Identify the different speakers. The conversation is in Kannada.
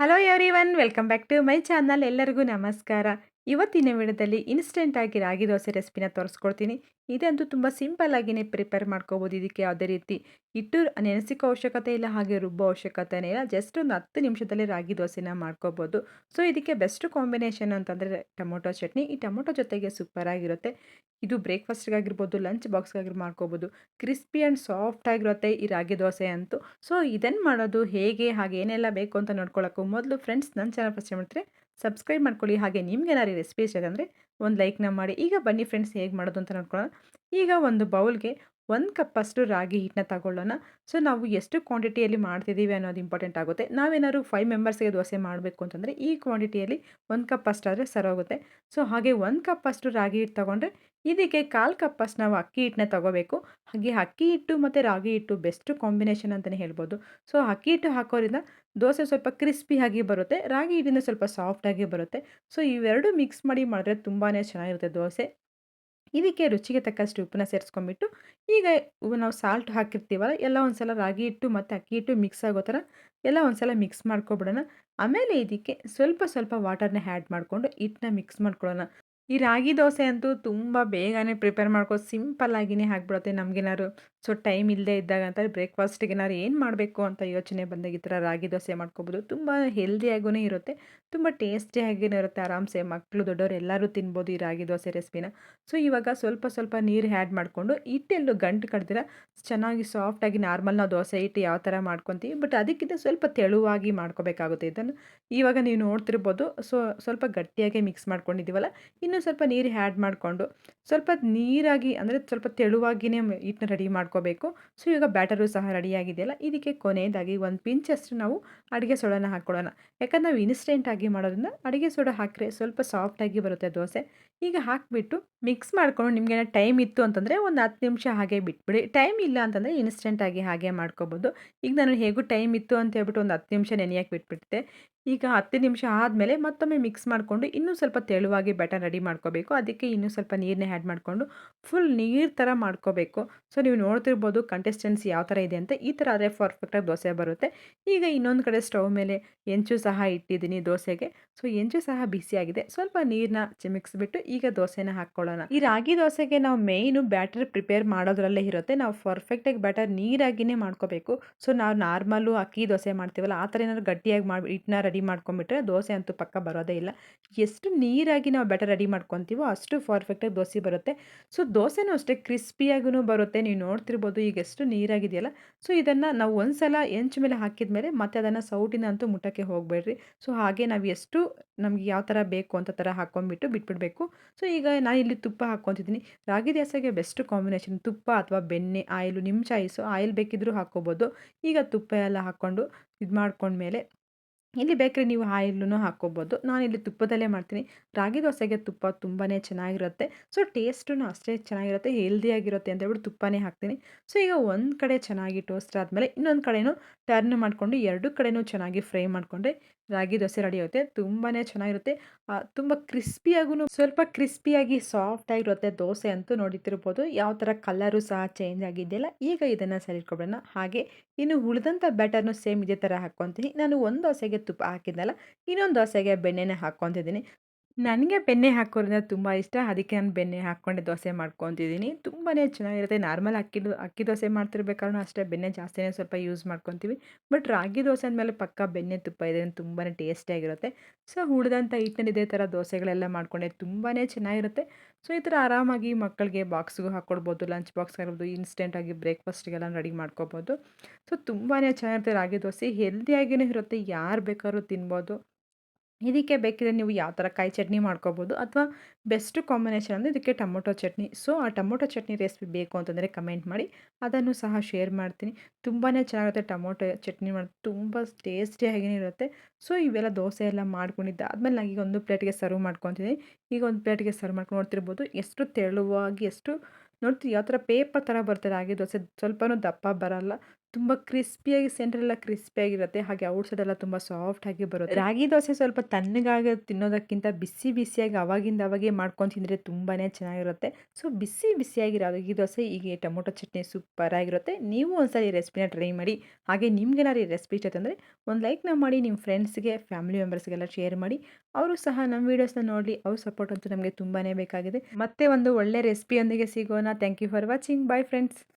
Speaker 1: Hello everyone welcome back to my channel ಎಲ್ಲರಿಗೂ ನಮಸ್ಕಾರ. ಇವತ್ತಿನ ವಿಡಿಯೋದಲ್ಲಿ ಇನ್ಸ್ಟೆಂಟಾಗಿ ರಾಗಿ ದೋಸೆ ರೆಸಿಪಿನ ತೋರಿಸ್ಕೊಡ್ತೀನಿ. ಇದಂತೂ ತುಂಬ ಸಿಂಪಲ್ ಆಗಿನೇ ಪ್ರಿಪೇರ್ ಮಾಡ್ಕೋಬೋದು ಇದಕ್ಕೆ ಯಾವುದೇ ರೀತಿ. ಇಟ್ಟು ನೆನೆಸಿಕೋ ಅವಶ್ಯಕತೆ ಇಲ್ಲ, ಹಾಗೆ ರುಬ್ಬೋ ಅವಶ್ಯಕತೆನೇ ಇಲ್ಲ. ಜಸ್ಟ್ ಒಂದು ಹತ್ತು ನಿಮಿಷದಲ್ಲಿ ರಾಗಿ ದೋಸೆನ ಮಾಡ್ಕೋಬೋದು. ಸೊ ಇದಕ್ಕೆ ಬೆಸ್ಟ್ ಕಾಂಬಿನೇಷನ್ ಅಂತಂದರೆ ಟೊಮೊಟೊ ಚಟ್ನಿ. ಈ ಟೊಮೊಟೊ ಜೊತೆಗೆ ಸೂಪರಾಗಿರುತ್ತೆ ಇದು ಬ್ರೇಕ್ಫಾಸ್ಟ್ಗಾಗಿರ್ಬೋದು ಲಂಚ್ ಬಾಕ್ಸ್ಗಾಗಿರ್ ಮಾಡ್ಕೋಬೋದು. ಕ್ರಿಸ್ಪಿ ಆ್ಯಂಡ್ ಸಾಫ್ಟ್ ಆಗಿರುತ್ತೆ ಈ ರಾಗಿ ದೋಸೆ ಅಂತೂ. ಸೊ ಇದನ್ನು ಮಾಡೋದು ಹೇಗೆ, ಹಾಗೆ ಏನೆಲ್ಲ ಬೇಕು ಅಂತ ನೋಡ್ಕೊಳ್ಳೋಕ್ಕೂ ಮೊದಲು ಫ್ರೆಂಡ್ಸ್ ನನ್ನ ಚಾನಲ್ ಫಸ್ಟ್ ಮಾಡ್ತಾರೆ ಸಬ್ಸ್ಕ್ರೈಬ್ ಮಾಡ್ಕೊಳ್ಳಿ. ಹಾಗೆ ನಿಮ್ಗೆ ಏನಾದ್ರು ರೆಸಿಪಿ ಇಷ್ಟ ಅಂದರೆ ಒಂದು ಲೈಕ್ನ ಮಾಡಿ. ಈಗ ಬನ್ನಿ ಫ್ರೆಂಡ್ಸ್ ಹೇಗೆ ಮಾಡೋದು ಅಂತ ನೋಡ್ಕೊಳ್ಳೋಣ. ಈಗ ಒಂದು ಬೌಲ್ಗೆ ಒಂದು ಕಪ್ಪಷ್ಟು ರಾಗಿ ಹಿಟ್ಟನ್ನ ತಗೊಳ್ಳೋಣ. ಸೊ, ನಾವು ಎಷ್ಟು ಕ್ವಾಂಟಿಟಿಯಲ್ಲಿ ಮಾಡ್ತಿದ್ದೀವಿ ಅನ್ನೋದು ಇಂಪಾರ್ಟೆಂಟ್ ಆಗುತ್ತೆ. ನಾವೇನಾದ್ರು ಫೈವ್ ಮೆಂಬರ್ಸ್ಗೆ ದೋಸೆ ಮಾಡಬೇಕು ಅಂತಂದರೆ, ಈ ಕ್ವಾಂಟಿಟಿಯಲ್ಲಿ ಒಂದು ಕಪ್ ಅಷ್ಟಾದರೆ ಸರೋಗುತ್ತೆ. ಸೊ, ಹಾಗೆ ಒಂದು ಕಪ್ ಅಷ್ಟು ರಾಗಿ ಹಿಟ್ಟು ತೊಗೊಂಡ್ರೆ, ಇದಕ್ಕೆ ಕಾಲು ಕಪ್ ಅಷ್ಟು ನಾವು ಅಕ್ಕಿ ಹಿಟ್ಟನ್ನ ತಗೋಬೇಕು. ಹಾಗೆ ಅಕ್ಕಿ ಹಿಟ್ಟು ಮತ್ತು ರಾಗಿ ಹಿಟ್ಟು ಬೆಸ್ಟ್ ಕಾಂಬಿನೇಷನ್ ಅಂತಲೇ ಹೇಳ್ಬೋದು. ಸೊ, ಅಕ್ಕಿ ಹಿಟ್ಟು ಹಾಕೋದ್ರಿಂದ ದೋಸೆ ಸ್ವಲ್ಪ ಕ್ರಿಸ್ಪಿಯಾಗಿ ಬರುತ್ತೆ, ರಾಗಿ ಹಿಟ್ಟಿಂದ ಸ್ವಲ್ಪ ಸಾಫ್ಟಾಗಿ ಬರುತ್ತೆ. ಸೊ, ಇವೆರಡು ಮಿಕ್ಸ್ ಮಾಡಿ ಮಾಡಿದ್ರೆ ತುಂಬಾ ಚೆನ್ನಾಗಿರುತ್ತೆ ದೋಸೆ. ಇದಕ್ಕೆ ರುಚಿಗೆ ತಕ್ಕಷ್ಟು ಉಪ್ಪನ್ನ ಸೇರಿಸ್ಕೊಂಬಿಟ್ಟು ಈಗ ನಾವು ಸಾಲ್ಟ್ ಹಾಕಿರ್ತೀವಲ್ಲ, ಎಲ್ಲ ಒಂದು ಸಲ ರಾಗಿ ಹಿಟ್ಟು ಮತ್ತು ಅಕ್ಕಿ ಹಿಟ್ಟು ಮಿಕ್ಸ್ ಆಗೋ ಥರ ಎಲ್ಲ ಒಂದು ಸಲ ಮಿಕ್ಸ್ ಮಾಡ್ಕೊಬಿಡೋಣ. ಆಮೇಲೆ ಇದಕ್ಕೆ ಸ್ವಲ್ಪ ಸ್ವಲ್ಪ ವಾಟರ್ನ ಆ್ಯಡ್ ಮಾಡಿಕೊಂಡು ಹಿಟ್ಟನ್ನ ಮಿಕ್ಸ್ ಮಾಡ್ಕೊಳ್ಳೋಣ. ಈ ರಾಗಿ ದೋಸೆ ಅಂತೂ ತುಂಬ ಬೇಗನೆ ಪ್ರಿಪೇರ್ ಮಾಡ್ಕೊಂಡು ಸಿಂಪಲ್ಲಾಗಿಯೇ ಆಗಿಬಿಡುತ್ತೆ. ನಮಗೇನಾದ್ರು ಸೊ ಟೈಮ್ ಇಲ್ಲದೆ ಇದ್ದಾಗ ಅಂತ ಬ್ರೇಕ್ಫಾಸ್ಟಿಗೆ ಏನಾದ್ರು ಏನು ಮಾಡಬೇಕು ಅಂತ ಯೋಚನೆ ಬಂದಾಗ ಈ ಥರ ರಾಗಿ ದೋಸೆ ಮಾಡ್ಕೊಬೋದು. ತುಂಬ ಹೆಲ್ದಿಯಾಗೂ ಇರುತ್ತೆ. ತುಂಬ ಟೇಸ್ಟಿಯಾಗಿಯೂ ಇರುತ್ತೆ. ಆರಾಮ್ಸೆ ಮಕ್ಕಳು ದೊಡ್ಡವರು ಎಲ್ಲರೂ ತಿನ್ಬೋದು ಈ ರಾಗಿ ದೋಸೆ ರೆಸಿಪಿನ. ಸೊ ಇವಾಗ ಸ್ವಲ್ಪ ಸ್ವಲ್ಪ ನೀರು ಆ್ಯಡ್ ಮಾಡಿಕೊಂಡು ಹಿಟ್ಟೆಲ್ಲೂ ಗಂಟು ಕಡ್ದಿರ ಚೆನ್ನಾಗಿ ಸಾಫ್ಟಾಗಿ ನಾರ್ಮಲ್ ನಾವು ದೋಸೆ ಹಿಟ್ಟು ಯಾವ ಥರ ಮಾಡ್ಕೊತೀವಿ. ಬಟ್ ಅದಕ್ಕಿಂತ ಸ್ವಲ್ಪ ತೆಳುವಾಗಿ ಮಾಡ್ಕೋಬೇಕಾಗುತ್ತೆ ಇದನ್ನು. ಇವಾಗ ನೀವು ನೋಡ್ತಿರ್ಬೋದು ಸೊ ಸ್ವಲ್ಪ ಗಟ್ಟಿಯಾಗಿ ಮಿಕ್ಸ್ ಮಾಡ್ಕೊಂಡಿದ್ದೀವಲ್ಲ. ಇನ್ನು ಸ್ವಲ್ಪ ನೀರು ಆ್ಯಡ್ ಮಾಡಿಕೊಂಡು ಸ್ವಲ್ಪ ನೀರಾಗಿ ಅಂದರೆ ಸ್ವಲ್ಪ ತೆಳುವಾಗಿಯೇ ಹಿಟ್ಟನ್ನ ರೆಡಿ ಮಾಡ್ಕೋಬೇಕು. ಸೊ ಈಗ ಬ್ಯಾಟರು ಸಹ ರೆಡಿಯಾಗಿದೆಯಲ್ಲ ಇದಕ್ಕೆ ಕೊನೆಯದಾಗಿ ಒಂದು ಪಿಂಚಷ್ಟು ನಾವು ಅಡುಗೆ ಸೋಡಾನ ಹಾಕ್ಕೊಳ್ಳೋಣ. ಯಾಕಂದ್ರೆ ನಾವು ಇನ್ಸ್ಟೆಂಟಾಗಿ ಮಾಡೋದ್ರಿಂದ ಅಡುಗೆ ಸೋಡಾ ಹಾಕ್ರೆ ಸ್ವಲ್ಪ ಸಾಫ್ಟಾಗಿ ಬರುತ್ತೆ ದೋಸೆ. ಈಗ ಹಾಕಿಬಿಟ್ಟು ಮಿಕ್ಸ್ ಮಾಡ್ಕೊಂಡು ನಿಮಗೇನೋ ಟೈಮ್ ಇತ್ತು ಅಂತಂದರೆ ಒಂದು ಹತ್ತು ನಿಮಿಷ ಹಾಗೆ ಬಿಟ್ಬಿಡಿ. ಟೈಮ್ ಇಲ್ಲ ಅಂತಂದರೆ ಇನ್ಸ್ಟೆಂಟಾಗಿ ಹಾಗೆ ಮಾಡ್ಕೋಬೋದು. ಈಗ ನಾನು ಹೇಗೂ ಟೈಮ್ ಇತ್ತು ಅಂತ ಹೇಳ್ಬಿಟ್ಟು ಒಂದು ಹತ್ತು ನಿಮಿಷ ನೆನೆಯಕ್ಕೆ ಬಿಟ್ಬಿಟ್ಟೆ ಈಗ ಹತ್ತು ನಿಮಿಷ ಆದಮೇಲೆ ಮತ್ತೊಮ್ಮೆ ಮಿಕ್ಸ್ ಮಾಡಿಕೊಂಡು ಇನ್ನೂ ಸ್ವಲ್ಪ ತೆಳುವಾಗಿ ಬ್ಯಾಟರ್ ರೆಡಿ ಮಾಡ್ಕೋಬೇಕು. ಅದಕ್ಕೆ ಇನ್ನೂ ಸ್ವಲ್ಪ ನೀರನ್ನೇ ಆ್ಯಡ್ ಮಾಡಿಕೊಂಡು ಫುಲ್ ನೀರು ಥರ ಮಾಡ್ಕೋಬೇಕು. ಸೊ ನೀವು ನೋಡ್ತಿರ್ಬೋದು ಕಂಟೆಸ್ಟೆನ್ಸಿ ಯಾವ ಥರ ಇದೆ ಅಂತ. ಈ ಥರ ಆದರೆ ಪರ್ಫೆಕ್ಟಾಗಿ ದೋಸೆ ಬರುತ್ತೆ. ಈಗ ಇನ್ನೊಂದು ಕಡೆ ಸ್ಟವ್ ಮೇಲೆ ಹೆಂಚು ಸಹ ಇಟ್ಟಿದ್ದೀನಿ ದೋಸೆಗೆ. ಸೊ ಹೆಂಚು ಸಹ ಬಿಸಿಯಾಗಿದೆ ಸ್ವಲ್ಪ ನೀರನ್ನ ಚಿಮಿಕ್ಸ್ಬಿಟ್ಟು ಈಗ ದೋಸೆನ ಹಾಕ್ಕೊಳ್ಳೋಣ ಈ ರಾಗಿ ದೋಸೆಗೆ ನಾವು ಮೇಯ್ನು ಬ್ಯಾಟರ್ ಪ್ರಿಪೇರ್ ಮಾಡೋದ್ರಲ್ಲೇ ಇರುತ್ತೆ. ನಾವು ಪರ್ಫೆಕ್ಟಾಗಿ ಬ್ಯಾಟರ್ ನೀರಾಗಿಯೇ ಮಾಡ್ಕೋಬೇಕು. ಸೊ ನಾವು ನಾರ್ಮಲ್ಲು ಅಕ್ಕಿ ದೋಸೆ ಮಾಡ್ತೀವಲ್ಲ, ಆ ಥರ ಏನಾದ್ರು ಗಟ್ಟಿಯಾಗಿ ಮಾಡಿ ಹಿಟ್ಟನ್ನ ರೆಡಿ ಮಾಡ್ಕೊಂಬಿಟ್ರೆ ದೋಸೆ ಅಂತೂ ಪಕ್ಕ ಬರೋದೇ ಇಲ್ಲ. ಎಷ್ಟು ನೀರಾಗಿ ನಾವು ಬ್ಯಾಟರ್ ರೆಡಿ ಮಾಡ್ಕೊತೀವೋ ಅಷ್ಟು ಪರ್ಫೆಕ್ಟಾಗಿ ದೋಸೆ ಬರುತ್ತೆ. ಸೊ ದೋಸೆನೂ ಅಷ್ಟೇ ಕ್ರಿಸ್ಪಿಯಾಗೂ ಬರುತ್ತೆ. ನೀವು ನೋಡ್ತಿರ್ಬೋದು ಈಗ ಎಷ್ಟು ನೀರಾಗಿದೆಯಲ್ಲ. ಸೊ ಇದನ್ನು ನಾವು ಒಂದು ಸಲ ಮೇಲೆ ಹಾಕಿದ ಮೇಲೆ ಮತ್ತೆ ಅದನ್ನು ಸೌಟಿನ ಅಂತೂ ಮುಟ್ಟಕ್ಕೆ ಹೋಗಬೇಡ್ರಿ. ಸೊ ಹಾಗೆ ನಾವು ಎಷ್ಟು ನಮಗೆ ಯಾವ ಥರ ಬೇಕು ಅಂತ ಥರ ಹಾಕ್ಕೊಂಡ್ಬಿಟ್ಟು ಬಿಟ್ಬಿಡಬೇಕು. ಸೊ ಈಗ ನಾನು ಇಲ್ಲಿ ತುಪ್ಪ ಹಾಕ್ಕೊತಿದ್ದೀನಿ. ರಾಗಿ ದೋಸೆಗೆ ಬೆಸ್ಟ್ ಕಾಂಬಿನೇಷನ್ ತುಪ್ಪ ಅಥವಾ ಬೆಣ್ಣೆ, ಆಯಿಲು ನಿಮ್ಮ ಚಾಯ್ಸು ಆಯಿಲ್ ಬೇಕಿದ್ದರೂ ಹಾಕ್ಕೋಬೋದು. ಈಗ ತುಪ್ಪ ಎಲ್ಲ ಹಾಕ್ಕೊಂಡು ಇದು ಮಾಡ್ಕೊಂಡ್ಮೇಲೆ ಇಲ್ಲಿ ಬೇಕರಿ ನೀವು ಆಯಿಲ್ನು ಹಾಕ್ಕೋಬೋದು. ಇಲ್ಲಿ ತುಪ್ಪದಲ್ಲೇ ಮಾಡ್ತೀನಿ. ರಾಗಿ ದೋಸೆಗೆ ತುಪ್ಪ ತುಂಬಾ ಚೆನ್ನಾಗಿರುತ್ತೆ. ಸೊ ಟೇಸ್ಟೂ ಅಷ್ಟೇ ಚೆನ್ನಾಗಿರುತ್ತೆ, ಹೆಲ್ದಿಯಾಗಿರುತ್ತೆ ಅಂತ ಹೇಳ್ಬಿಟ್ಟು ತುಪ್ಪನೇ ಹಾಕ್ತೀನಿ. ಸೊ, ಈಗ ಒಂದು ಕಡೆ ಚೆನ್ನಾಗಿ ಟೋಸ್ಟ್ ಆದಮೇಲೆ ಇನ್ನೊಂದು ಕಡೆಯೂ ಟರ್ನ್ ಮಾಡಿಕೊಂಡು ಎರಡು ಕಡೆಯೂ ಚೆನ್ನಾಗಿ ಫ್ರೈ ಮಾಡಿಕೊಂಡ್ರೆ ರಾಗಿ ದೋಸೆ ರೆಡಿ ಆಗುತ್ತೆ. ತುಂಬಾ ಚೆನ್ನಾಗಿರುತ್ತೆ. ತುಂಬ ಕ್ರಿಸ್ಪಿಯಾಗೂ ಸ್ವಲ್ಪ ಕ್ರಿಸ್ಪಿಯಾಗಿ ಸಾಫ್ಟಾಗಿರುತ್ತೆ ದೋಸೆ ಅಂತೂ ನೋಡಿತಿರ್ಬೋದು ಯಾವ ಥರ ಕಲರು ಸಹ ಚೇಂಜ್ ಆಗಿದೆಯಲ್ಲ, ಈಗ ಇದನ್ನು ಸರಿಟ್ಕೊಬಿಡೋಣ ಹಾಗೆ ಇನ್ನು ಉಳಿದಂಥ ಬ್ಯಾಟರ್ನು ಸೇಮ್ ಇದೇ ಥರ ಹಾಕ್ಕೊತೀನಿ. ನಾನು ಒಂದು ದೋಸೆಗೆ ತುಪ್ಪ ಹಾಕಿದ್ದಲ್ಲ, ಇನ್ನೊಂದು ದೋಸೆಗೆ ಬೆಣ್ಣೆನೇ ಹಾಕ್ಕೊತಿದ್ದೀನಿ. ನನಗೆ ಬೆಣ್ಣೆ ಹಾಕೋದ್ರಿಂದ ತುಂಬ ಇಷ್ಟ. ಅದಕ್ಕೆ ನಾನು ಬೆಣ್ಣೆ ಹಾಕ್ಕೊಂಡೆ ದೋಸೆ ಮಾಡ್ಕೊತಿದ್ದೀನಿ. ತುಂಬಾ ಚೆನ್ನಾಗಿರುತ್ತೆ. ನಾರ್ಮಲ್ ಅಕ್ಕಿ ಅಕ್ಕಿ ದೋಸೆ ಮಾಡ್ತಿರ್ಬೇಕಾದ್ರೂ ಅಷ್ಟೇ ಬೆಣ್ಣೆ ಜಾಸ್ತಿನೇ ಸ್ವಲ್ಪ ಯೂಸ್ ಮಾಡ್ಕೊತೀವಿ. ಬಟ್ ರಾಗಿ ದೋಸೆ ಅಂದಮೇಲೆ ಪಕ್ಕ ಬೆಣ್ಣೆ ತುಪ್ಪ ಇದೆ. ತುಂಬಾ ಟೇಸ್ಟಿಯಾಗಿರುತ್ತೆ ಸೊ ಉಳಿದಂಥ ಹಿಟ್ಟಿನಲ್ಲಿ ಇದೇ ಥರ ದೋಸೆಗಳೆಲ್ಲ ಮಾಡ್ಕೊಂಡೆ. ತುಂಬಾ ಚೆನ್ನಾಗಿರುತ್ತೆ. ಸೊ, ಈ ಥರ ಆರಾಮಾಗಿ ಮಕ್ಕಳಿಗೆ ಬಾಕ್ಸ್ಗೂ ಹಾಕ್ಕೊಡ್ಬೋದು ಲಂಚ್ ಬಾಕ್ಸ್ ಆಗಿರ್ಬೋದು ಇನ್ಸ್ಟೆಂಟಾಗಿ ಬ್ರೇಕ್ಫಾಸ್ಟ್ಗೆಲ್ಲ ರೆಡಿ ಮಾಡ್ಕೋಬೋದು. ಸೊ ತುಂಬಾ ಚೆನ್ನಾಗಿರುತ್ತೆ ರಾಗಿ ದೋಸೆ. ಹೆಲ್ದಿಯಾಗಿಯೇ ಇರುತ್ತೆ. ಯಾರು ಬೇಕಾದ್ರೂ ತಿನ್ಬೋದು. ಇದಕ್ಕೆ ಬೇಕಿದ್ರೆ ನೀವು ಯಾವ ಥರ ಕಾಯಿ ಚಟ್ನಿ ಮಾಡ್ಕೋಬೋದು ಅಥವಾ ಬೆಸ್ಟ್ ಕಾಂಬಿನೇಷನ್ ಅಂದರೆ ಇದಕ್ಕೆ ಟೊಮೊಟೊ ಚಟ್ನಿ. ಸೊ ಆ ಟೊಮೊಟೊ ಚಟ್ನಿ ರೆಸಿಪಿ ಬೇಕು ಅಂತಂದರೆ ಕಮೆಂಟ್ ಮಾಡಿ, ಅದನ್ನು ಸಹ ಶೇರ್ ಮಾಡ್ತೀನಿ. ತುಂಬಾ ಚೆನ್ನಾಗಿರುತ್ತೆ ಟೊಮೊಟೊ ಚಟ್ನಿ ಮಾಡಿ ತುಂಬ ಟೇಸ್ಟಿಯಾಗಿಯೇ ಇರುತ್ತೆ. ಸೊ ಇವೆಲ್ಲ ದೋಸೆ ಎಲ್ಲ ಮಾಡ್ಕೊಂಡಿದ್ದೆ ಆದಮೇಲೆ ನಾನು ಈಗ ಒಂದು ಪ್ಲೇಟ್ಗೆ ಸರ್ವ್ ಮಾಡ್ಕೊತೀನಿ ಈಗ ಒಂದು ಪ್ಲೇಟ್ಗೆ ಸರ್ವ್ ಮಾಡ್ಕೊಂಡು ನೋಡ್ತಿರ್ಬೋದು. ಎಷ್ಟು ತೆಳುವಾಗಿ, ಎಷ್ಟು ನೋಡ್ತೀವಿ ಯಾವ ಥರ ಪೇಪರ್ ಥರ ಬರ್ತದೆ ರಾಗಿ ದೋಸೆ. ಸ್ವಲ್ಪನೂ ದಪ್ಪ ಬರಲ್ಲ. ತುಂಬ ಕ್ರಿಸ್ಪಿಯಾಗಿ ಸೆಂಟ್ರೆಲ್ಲ ಕ್ರಿಸ್ಪಿಯಾಗಿರುತ್ತೆ. ಹಾಗೆ ಔಟ್ಸೈಡ್ ಎಲ್ಲ ತುಂಬ ಸಾಫ್ಟಾಗಿ ಬರುತ್ತೆ. ರಾಗಿ ದೋಸೆ ಸ್ವಲ್ಪ ತಣ್ಣಗಾಗಿ ತಿನ್ನೋದಕ್ಕಿಂತ ಬಿಸಿ ಬಿಸಿಯಾಗಿ ಅವಾಗಿಂದ ಅವಾಗೆ ಮಾಡ್ಕೊಂಡು ತಿಂದರೆ ತುಂಬಾ ಚೆನ್ನಾಗಿರುತ್ತೆ. ಸೊ ಬಿಸಿ ಬಿಸಿಯಾಗಿ ರಾಗಿ ದೋಸೆ ಹೀಗೆ ಟೊಮೊಟೊ ಚಟ್ನಿ ಸೂಪರ್ ಆಗಿರುತ್ತೆ. ನೀವು ಒಂದ್ಸಲ ಈ ರೆಸಿಪಿನ ಟ್ರೈ ಮಾಡಿ. ಹಾಗೆ ನಿಮ್ಗೇನಾದ್ರು ಈ ರೆಸಿಪಿ ಇಷ್ಟ ಅಂದರೆ ಒಂದು ಲೈಕ್ನ ಮಾಡಿ ನಿಮ್ಮ ಫ್ರೆಂಡ್ಸ್ಗೆ ಫ್ಯಾಮಿಲಿ ಮೆಂಬರ್ಸ್ಗೆಲ್ಲ ಶೇರ್ ಮಾಡಿ. ಅವರು ಸಹ ನಮ್ಮ ವೀಡಿಯೋಸ್ನ ನೋಡಿ ಅವ್ರ ಸಪೋರ್ಟ್ ಅಂತೂ ನಮಗೆ ತುಂಬಾ ಬೇಕಾಗಿದೆ. ಮತ್ತೆ ಒಂದು ಒಳ್ಳೆ ರೆಸಿಪಿಯೊಂದಿಗೆ ಸಿಗೋಣ. Thank you for watching. Bye friends.